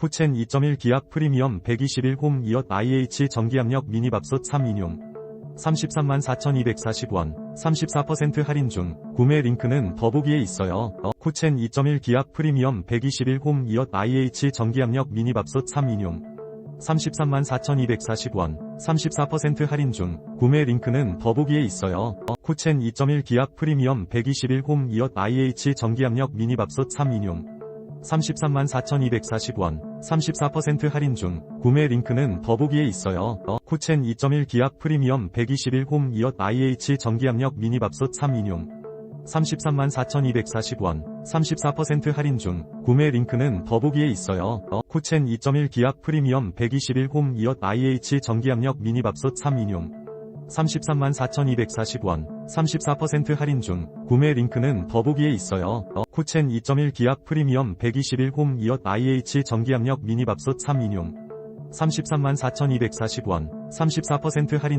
코첸 2.1 기압 프리미엄 121홈 이엇 IH 전기압력 미니밥솥 3인용. 334,240원. 34% 할인 중 구매 링크는 더보기에 있어요. 어, 코첸 2.1 기압 프리미엄 121홈 이엇 IH 전기압력 미니밥솥 3인용. 334,240원. 34% 할인 중 구매 링크는 더보기에 있어요. 어, 코첸 2.1 기압 프리미엄 121홈 이엇 IH 전기압력 미니밥솥 3인용 334,240원 34% 할인 중 구매 링크는 더보기에 있어요. 어, 코첸 2.1 기압 프리미엄 121 홈 이엇 IH 전기압력 미니밥솥 3인용 334,240원 34% 할인 중 구매 링크는 더보기에 있어요. 어, 코첸 2.1 기압 프리미엄 121 홈 이엇 IH 전기압력 미니밥솥 3인용 334,240원 34% 할인 중 구매 링크는 더보기에 있어요. 어, 코첸 2.1 기압 프리미엄 121홈 이엇 IH 전기압력 미니밥솥 3인용 334,240원 34% 할인 중